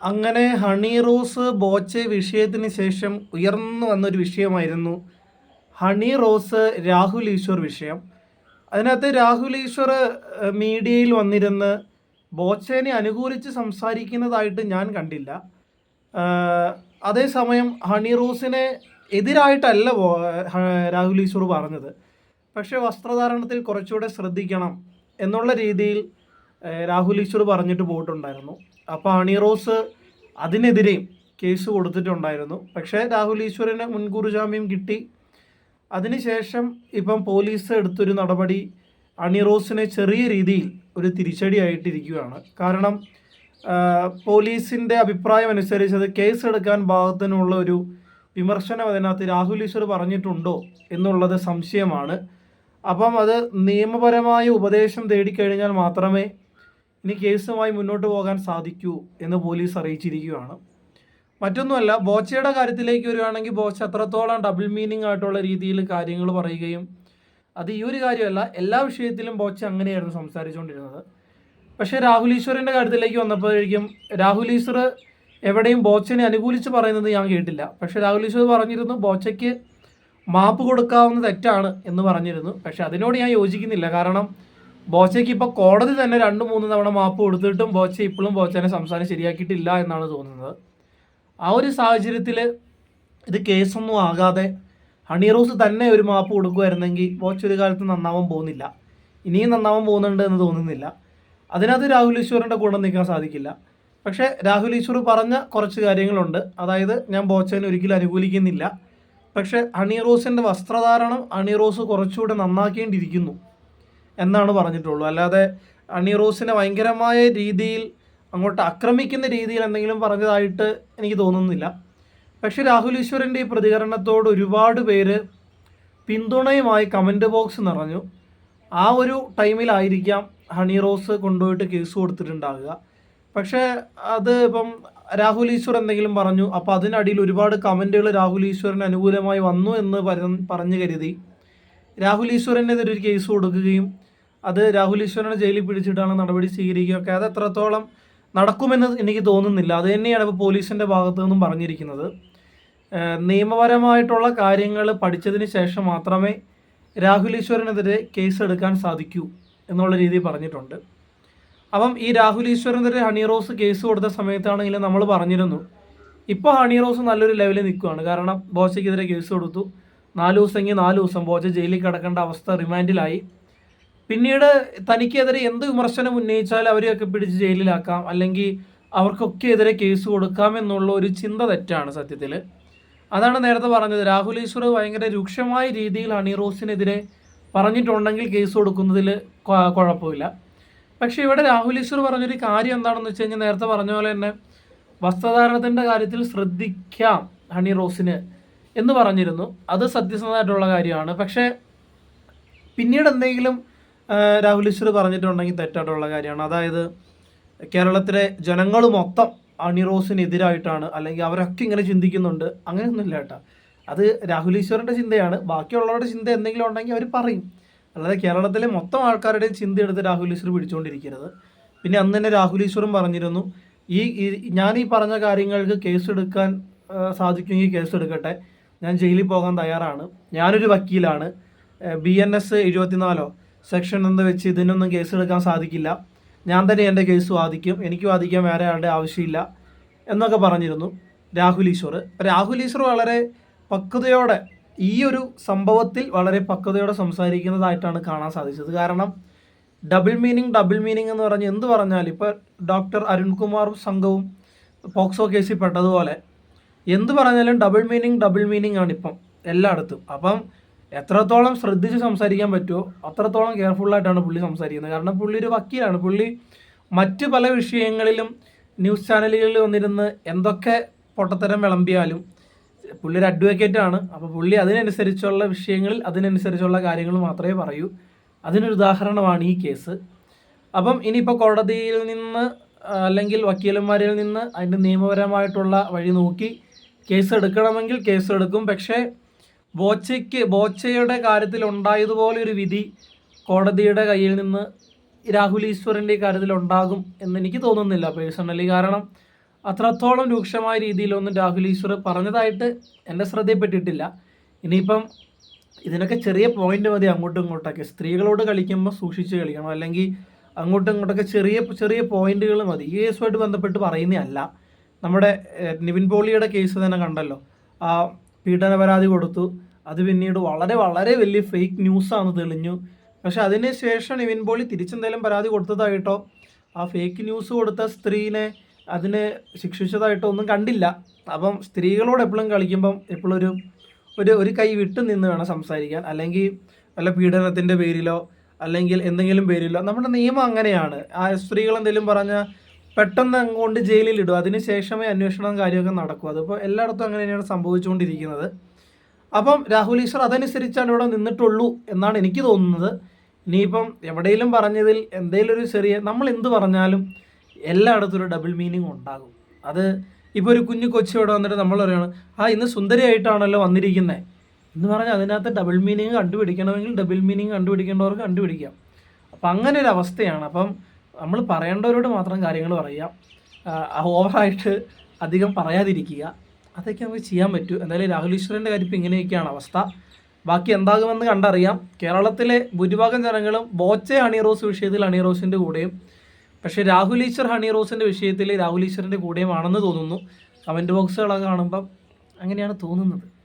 അങ്ങനെ ഹണി റോസ് ബോച്ചെ വിഷയത്തിന് ശേഷം ഉയർന്നു വന്നൊരു വിഷയമായിരുന്നു ഹണി റോസ് രാഹുൽ ഈശ്വർ വിഷയം. അതിനകത്ത് രാഹുൽ ഈശ്വർ മീഡിയയിൽ വന്നിരുന്ന് ബോച്ചേനെ അനുകൂലിച്ച് സംസാരിക്കുന്നതായിട്ട് ഞാൻ കണ്ടില്ല. അതേസമയം ഹണി റോസിനെ എതിരായിട്ടല്ല രാഹുൽ ഈശ്വർ പറഞ്ഞത്. പക്ഷേ വസ്ത്രധാരണത്തിൽ കുറച്ചുകൂടെ ശ്രദ്ധിക്കണം എന്നുള്ള രീതിയിൽ രാഹുൽ ഈശ്വർ പറഞ്ഞിട്ട് പോയിട്ടുണ്ടായിരുന്നു. അപ്പോൾ ഹണി റോസ് അതിനെതിരെയും കേസ് കൊടുത്തിട്ടുണ്ടായിരുന്നു. പക്ഷേ രാഹുൽ ഈശ്വറിന് മുൻകൂർ ജാമ്യം കിട്ടി. അതിനുശേഷം ഇപ്പം പോലീസ് എടുത്തൊരു നടപടി അണിറോസിനെ ചെറിയ രീതിയിൽ ഒരു തിരിച്ചടിയായിട്ടിരിക്കുകയാണ് കാരണം പോലീസിന്റെ അഭിപ്രായം അനുസരിച്ച് അത് കേസ് എടുക്കാൻ ഭാഗത്തിനുള്ള ഒരു വിമർശനം അതിനകത്ത് രാഹുൽ ഈശ്വർ പറഞ്ഞിട്ടുണ്ടോ എന്നുള്ളത് സംശയമാണ്. അപ്പം അത് നിയമപരമായ ഉപദേശം തേടിക്കഴിഞ്ഞാൽ മാത്രമേ ഇനി കേസുമായി മുന്നോട്ട് പോകാൻ സാധിക്കൂ എന്ന് പോലീസ് അറിയിച്ചിരിക്കുകയാണ്. മറ്റൊന്നുമല്ല ബോച്ചയുടെ കാര്യത്തിലേക്ക് വരികയാണെങ്കിൽ ബോച്ച അത്രത്തോളം ഡബിൾ മീനിങ് ആയിട്ടുള്ള രീതിയിൽ കാര്യങ്ങൾ പറയുകയും അത് ഈ ഒരു കാര്യമല്ല എല്ലാ വിഷയത്തിലും ബോച്ച അങ്ങനെയായിരുന്നു സംസാരിച്ചുകൊണ്ടിരുന്നത്. പക്ഷേ രാഹുൽ ഈശ്വറിന്റെ കാര്യത്തിലേക്ക് വന്നപ്പോഴേക്കും രാഹുൽ ഈശ്വർ എവിടെയും ബോച്ചനെ അനുകൂലിച്ച് പറയുന്നത് ഞാൻ കേട്ടില്ല. പക്ഷേ രാഹുൽ ഈശ്വർ പറഞ്ഞിരുന്നു ബോച്ചയ്ക്ക് മാപ്പ് കൊടുക്കാവുന്ന തെറ്റാണ് എന്ന് പറഞ്ഞിരുന്നു. പക്ഷേ അതിനോട് ഞാൻ യോജിക്കുന്നില്ല. കാരണം ബോച്ചയ്ക്ക് ഇപ്പോൾ കോടതി തന്നെ രണ്ട് മൂന്ന് തവണ മാപ്പ് കൊടുത്തിട്ടും ബോച്ച ഇപ്പോഴും ബോച്ചനെ സംസാരം ശരിയാക്കിയിട്ടില്ല എന്നാണ് തോന്നുന്നത്. ആ ഒരു സാഹചര്യത്തിൽ ഇത് കേസൊന്നും ആകാതെ ഹണി റോസ് തന്നെ ഒരു മാപ്പ് കൊടുക്കുമായിരുന്നെങ്കിൽ ബോച്ച ഒരു കാലത്ത് നന്നാവാൻ പോകുന്നില്ല. ഇനിയും നന്നാവാൻ പോകുന്നുണ്ട് എന്ന് തോന്നുന്നില്ല. അതിനകത്ത് രാഹുൽ ഈശ്വറിന്റെ കൂടെ നിൽക്കാൻ സാധിക്കില്ല. പക്ഷേ രാഹുൽ ഈശ്വർ പറഞ്ഞ കുറച്ച് കാര്യങ്ങളുണ്ട്. അതായത് ഞാൻ ബോച്ചനെ ഒരിക്കലും അനുകൂലിക്കുന്നില്ല. പക്ഷേ ഹണി റോസിന്റെ വസ്ത്രധാരണം ഹണി റോസ് കുറച്ചുകൂടെ നന്നാക്കേണ്ടിയിരിക്കുന്നു. എന്നാണ് പറഞ്ഞിട്ടുള്ളൂ. അല്ലാതെ അണി റോസിനെ ഭയങ്കരമായ രീതിയിൽ അങ്ങോട്ട് ആക്രമിക്കുന്ന രീതിയിൽ എന്തെങ്കിലും പറഞ്ഞതായിട്ട് എനിക്ക് തോന്നുന്നില്ല. പക്ഷെ രാഹുൽ ഈശ്വറിന്റെ ഈ പ്രതികരണത്തോട് ഒരുപാട് പേര് പിന്തുണയുമായി കമന്റ് ബോക്സ് നിറഞ്ഞു. ആ ഒരു ടൈമിലായിരിക്കാം ഹണി റോസ് കൊണ്ടുപോയിട്ട് കേസ് കൊടുത്തിട്ടുണ്ടാകുക പക്ഷേ അത് ഇപ്പം രാഹുൽ ഈശ്വർ എന്തെങ്കിലും പറഞ്ഞു അപ്പോൾ അതിനടിയിൽ ഒരുപാട് കമന്റുകൾ രാഹുൽ ഈശ്വറിന് അനുകൂലമായി വന്നു എന്ന് പറ- പറഞ്ഞു കരുതി. രാഹുൽ ഈശ്വരനെതിരെ ഒരു കേസ് കൊടുക്കുകയും അത് രാഹുൽ ഈശ്വരനെ ജയിലിൽ പിടിച്ചിട്ടാണ് നടപടി സ്വീകരിക്കുകയൊക്കെ. അത് എത്രത്തോളം നടക്കുമെന്ന് എനിക്ക് തോന്നുന്നില്ല. അത് തന്നെയാണ് ഇപ്പോൾ പോലീസിന്റെ ഭാഗത്തു നിന്നും പറഞ്ഞിരിക്കുന്നത്. നിയമപരമായിട്ടുള്ള കാര്യങ്ങൾ പഠിച്ചതിന് ശേഷം മാത്രമേ രാഹുൽ ഈശ്വരനെതിരെ കേസ് എടുക്കാൻ സാധിക്കൂ എന്നുള്ള രീതിയിൽ പറഞ്ഞിട്ടുണ്ട്. അപ്പം ഈ രാഹുൽ ഈശ്വരനെതിരെ ഹണി റോസ് കേസ് കൊടുത്ത സമയത്താണെങ്കിലും നമ്മൾ പറഞ്ഞിരുന്നു ഇപ്പോൾ ഹണി റോസ് നല്ലൊരു ലെവലിൽ നിൽക്കുകയാണ് കാരണം ബോച്ചയ്ക്കെതിരെ കേസ് കൊടുത്തു. നാല് ദിവസമെങ്കിൽ നാല് ദിവസം ബോച്ച ജയിലിൽ കിടക്കേണ്ട അവസ്ഥ റിമാൻഡിലായി. പിന്നീട് തനിക്കെതിരെ എന്ത് വിമർശനം ഉന്നയിച്ചാലും അവരെയൊക്കെ പിടിച്ച് ജയിലിലാക്കാം. അല്ലെങ്കിൽ അവർക്കൊക്കെ എതിരെ കേസ് കൊടുക്കാം എന്നുള്ള ഒരു ചിന്ത തെറ്റാണ് സത്യത്തിൽ അതാണ് നേരത്തെ പറഞ്ഞത്. രാഹുൽ ഈശ്വർ ഭയങ്കര രൂക്ഷമായ രീതിയിൽ അണിറോസിനെതിരെ പറഞ്ഞിട്ടുണ്ടെങ്കിൽ കേസ് കൊടുക്കുന്നതിൽ കുഴപ്പമില്ല. പക്ഷേ ഇവിടെ രാഹുൽ ഈശ്വർ പറഞ്ഞൊരു കാര്യം എന്താണെന്ന് വെച്ച് കഴിഞ്ഞാൽ നേരത്തെ പറഞ്ഞ പോലെ തന്നെ വസ്ത്രധാരണത്തിന്റെ കാര്യത്തിൽ ശ്രദ്ധിക്കാം ഹണി റോസിന് എന്ന് പറഞ്ഞിരുന്നു. അത് സത്യസന്ധമായിട്ടുള്ള കാര്യമാണ്. പക്ഷേ പിന്നീട് എന്തെങ്കിലും രാഹുൽ ഈശ്വർ പറഞ്ഞിട്ടുണ്ടെങ്കിൽ തെറ്റായിട്ടുള്ള കാര്യമാണ്. അതായത് കേരളത്തിലെ ജനങ്ങൾ മൊത്തം അണിറോസിനെതിരായിട്ടാണ് അല്ലെങ്കിൽ അവരൊക്കെ ഇങ്ങനെ ചിന്തിക്കുന്നുണ്ട്. അങ്ങനെയൊന്നുമില്ല കേട്ടോ. അത് രാഹുൽ ഈശ്വറിന്റെ ചിന്തയാണ്. ബാക്കിയുള്ളവരുടെ ചിന്ത എന്തെങ്കിലും ഉണ്ടെങ്കിൽ അവർ പറയും. അല്ലാതെ കേരളത്തിലെ മൊത്തം ആൾക്കാരുടെയും ചിന്ത എടുത്ത് രാഹുൽ ഈശ്വർ പിടിച്ചുകൊണ്ടിരിക്കരുത്. പിന്നെ അന്ന് തന്നെ രാഹുൽ ഈശ്വറും പറഞ്ഞിരുന്നു ഈ ഞാൻ ഈ പറഞ്ഞ കാര്യങ്ങൾക്ക് കേസ് എടുക്കാൻ സാധിക്കുമെങ്കിൽ കേസ് എടുക്കട്ടെ ഞാൻ ജയിലിൽ പോകാൻ തയ്യാറാണ്. ഞാനൊരു വക്കീലാണ്. ബി എൻ എസ് എഴുപത്തിനാലോ? സെക്ഷൻ എന്ന് വെച്ച് ഇതിനൊന്നും കേസ് എടുക്കാൻ സാധിക്കില്ല. ഞാൻ തന്നെ എന്റെ കേസ് വാദിക്കും. എനിക്ക് വാദിക്കാൻ വേറെ ആളുടെ ആവശ്യമില്ല എന്നൊക്കെ പറഞ്ഞിരുന്നു രാഹുൽ ഈശ്വർ. രാഹുൽ ഈശ്വർ വളരെ പക്വതയോടെ ഈ ഒരു സംഭവത്തിൽ വളരെ പക്വതയോടെ സംസാരിക്കുന്നതായിട്ടാണ് കാണാൻ സാധിച്ചത്. കാരണം ഡബിൾ മീനിങ് ഡബിൾ മീനിങ് എന്ന് പറഞ്ഞ് എന്ത് പറഞ്ഞാൽ ഇപ്പോൾ ഡോക്ടർ അരുൺകുമാറും സംഘവും പോക്സോ കേസിൽ പെട്ടതുപോലെ എന്ത് പറഞ്ഞാലും ഡബിൾ മീനിങ് ഡബിൾ മീനിങ് ആണ് ഇപ്പം എല്ലായിടത്തും. അപ്പം എത്രത്തോളം ശ്രദ്ധിച്ച് സംസാരിക്കാൻ പറ്റുമോ അത്രത്തോളം കെയർഫുള്ളായിട്ടാണ് പുള്ളി സംസാരിക്കുന്നത്. കാരണം പുള്ളി ഒരു വക്കീലാണ്. പുള്ളി മറ്റ് പല വിഷയങ്ങളിലും ന്യൂസ് ചാനലുകളിൽ വന്നിരുന്ന് എന്തൊക്കെ പൊട്ടത്തരം വിളമ്പിയാലും പുള്ളി ഒരു അഡ്വക്കേറ്റ് ആണ്. അപ്പോൾ പുള്ളി അതിനനുസരിച്ചുള്ള വിഷയങ്ങളിൽ അതിനനുസരിച്ചുള്ള കാര്യങ്ങൾ മാത്രമേ പറയൂ. അതിനൊരു ഉദാഹരണമാണ് ഈ കേസ് അപ്പം ഇനിയിപ്പോൾ കോടതിയിൽ നിന്ന് അല്ലെങ്കിൽ വക്കീലന്മാരിൽ നിന്ന് അതിന്റെ നിയമപരമായിട്ടുള്ള വഴി നോക്കി കേസ് എടുക്കണമെങ്കിൽ കേസ് എടുക്കും. പക്ഷേ ബോച്ചയ്ക്ക് ബോച്ചയുടെ കാര്യത്തിൽ ഉണ്ടായതുപോലെ ഒരു വിധി കോടതിയുടെ കയ്യിൽ നിന്ന് രാഹുൽ ഈശ്വറിന്റെ കാര്യത്തിൽ ഉണ്ടാകും എന്ന് എനിക്ക് തോന്നുന്നില്ല പേഴ്സണലി. കാരണം അത്രത്തോളം രൂക്ഷമായ രീതിയിലൊന്നും രാഹുൽ ഈശ്വർ പറഞ്ഞതായിട്ട് എന്റെ ശ്രദ്ധയിൽപ്പെട്ടിട്ടില്ല. ഇനിയിപ്പം ഇതിനൊക്കെ ചെറിയ പോയിന്റ് മതി അങ്ങോട്ടും ഇങ്ങോട്ടൊക്കെ. സ്ത്രീകളോട് കളിക്കുമ്പോൾ സൂക്ഷിച്ച് കളിക്കണം. അല്ലെങ്കിൽ അങ്ങോട്ടും ഇങ്ങോട്ടൊക്കെ ചെറിയ ചെറിയ പോയിന്റുകൾ മതി. ഈ കേസുമായിട്ട് ബന്ധപ്പെട്ട് പറയുന്നതല്ല. നമ്മുടെ നിവിൻ പോളിയുടെ കേസ് തന്നെ കണ്ടല്ലോ. പീഡന പരാതി കൊടുത്തു. അത് പിന്നീട് വളരെ വളരെ വലിയ ഫേക്ക് ന്യൂസാണ് തെളിഞ്ഞു. പക്ഷെ അതിന് ശേഷം നിവിൻ പോളി തിരിച്ചെന്തെങ്കിലും പരാതി കൊടുത്തതായിട്ടോ? ആ ഫേക്ക് ന്യൂസ് കൊടുത്ത സ്ത്രീനെ അതിന് ശിക്ഷിച്ചതായിട്ടോ ഒന്നും കണ്ടില്ല. അപ്പം സ്ത്രീകളോട് എപ്പോഴും കളിക്കുമ്പം എപ്പോഴും ഒരു ഒരു ഒരു കൈ വിട്ടു നിന്ന് വേണം സംസാരിക്കാൻ. അല്ലെങ്കിൽ വല്ല പീഡനത്തിന്റെ പേരിലോ അല്ലെങ്കിൽ എന്തെങ്കിലും പേരിലോ. നമ്മുടെ നിയമം അങ്ങനെയാണ്. ആ സ്ത്രീകൾ എന്തെങ്കിലും പറഞ്ഞാൽ പെട്ടെന്ന് അങ്ങോട്ട് ജയിലിൽ ഇടും. അതിന് ശേഷമേ അന്വേഷണം കാര്യമൊക്കെ നടക്കൂ. അതിപ്പോൾ എല്ലായിടത്തും അങ്ങനെ തന്നെയാണ് സംഭവിച്ചുകൊണ്ടിരിക്കുന്നത്. അപ്പം രാഹുൽ ഈശ്വർ അതനുസരിച്ചാണ് ഇവിടെ നിന്നിട്ടുള്ളൂ എന്നാണ് എനിക്ക് തോന്നുന്നത്. ഇനിയിപ്പം എവിടെയെങ്കിലും പറഞ്ഞതിൽ എന്തെങ്കിലും ഒരു ചെറിയ നമ്മൾ എന്ത് പറഞ്ഞാലും എല്ലായിടത്തും ഒരു ഡബിൾ മീനിങ് ഉണ്ടാകും. അത് ഇപ്പോൾ ഒരു കുഞ്ഞു കൊച്ചു ഇവിടെ വന്നിട്ട് നമ്മൾ പറയുകയാണ് ആ ഇന്ന് സുന്ദരിയായിട്ടാണല്ലോ വന്നിരിക്കുന്നത് എന്ന് പറഞ്ഞാൽ അതിനകത്ത് ഡബിൾ മീനിങ് കണ്ടുപിടിക്കണമെങ്കിൽ ഡബിൾ മീനിങ് കണ്ടുപിടിക്കേണ്ടവർക്ക് കണ്ടുപിടിക്കാം. അപ്പം അങ്ങനെ ഒരു അവസ്ഥയാണ്. അപ്പം നമ്മൾ പറയേണ്ടവരോട് മാത്രം കാര്യങ്ങൾ പറയുക ഓവറായിട്ട് അധികം പറയാതിരിക്കുക. അതൊക്കെ നമുക്ക് ചെയ്യാൻ പറ്റൂ. എന്തായാലും രാഹുൽ ഈശ്വരന്റെ കാര്യം ഇപ്പം ഇങ്ങനെയൊക്കെയാണ് അവസ്ഥ. ബാക്കി എന്താകുമെന്ന് കണ്ടറിയാം. കേരളത്തിലെ ഭൂരിഭാഗം ജനങ്ങളും ബോച്ചെ ഹണി റോസ് വിഷയത്തിൽ ഹണി റോസിന്റെ കൂടെയും പക്ഷേ രാഹുൽ ഈശ്വർ ഹണി റോസിന്റെ വിഷയത്തിൽ രാഹുൽ ഈശ്വറിന്റെ കൂടെയുമാണെന്ന് തോന്നുന്നു. കമന്റ് ബോക്സുകളൊക്കെ കാണുമ്പം അങ്ങനെയാണ് തോന്നുന്നത്.